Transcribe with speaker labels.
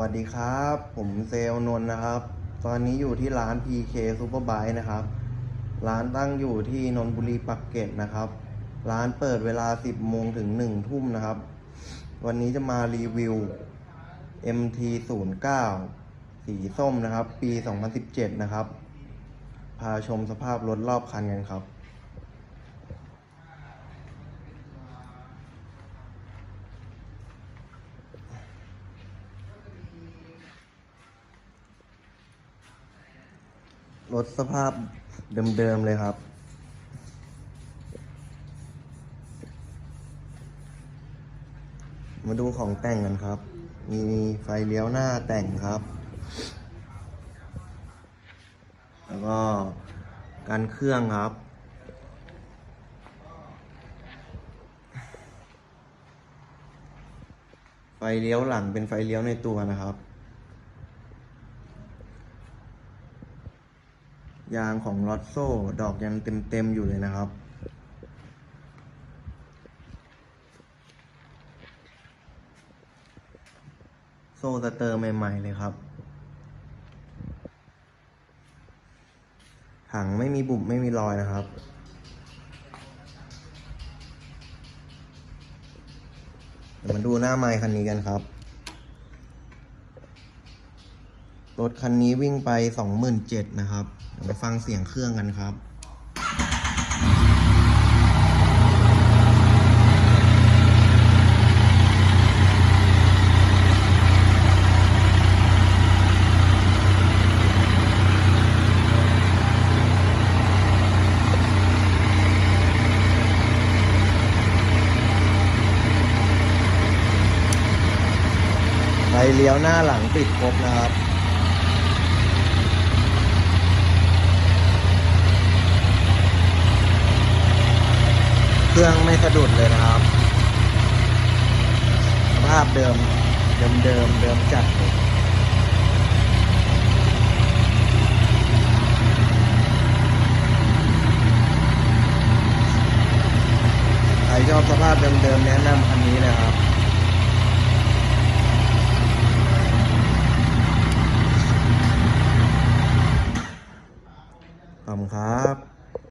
Speaker 1: วัสดีครับ ผมเซลนน์นะครับ ตอนนี้อยู่ที่ร้าน PK Superbike นะครับ ร้านตั้งอยู่ที่นนบุรีปักเกร็ดนะครับ ร้านเปิดเวลา 10 โมงถึง 1 ทุ่มนะครับ วันนี้จะมารีวิว MT 0 9สีส้มนะครับ ปี 2017 นะครับ พาชมสภาพรถรอบคันกันครับ รถสภาพเดิมๆเลยครับ มาดูของแต่งกันครับ มีไฟเลี้ยวหน้าแต่งครับ แล้วก็การเครื่องครับไฟเลี้ยวหลังเป็นไฟเลี้ยวในตัวนะครับ ยางของลอตโซ่ ดอกยังเต็มๆอยู่เลยนะครับ โซ่สเตอร์ใหม่ ๆ เลยครับ ถังไม่มีบุบไม่มีรอยนะครับเดี๋ยวมาดูหน้าไมค์คันนี้กันครับ รถคันนี้วิ่งไปสองหมื่นเจ็ดนะครับไปฟังเสียงเครื่องกันครับไฟเลี้ยวหน้าหลังปิดครบนะครับ เครื่องไม่สะดุดเลยนะครับ สภาพเดิม เดิมเดิมเดิมจัดเลยใครชอบสภาพเดิมๆแนะนำคันนี้นะครับขอบคุณครับ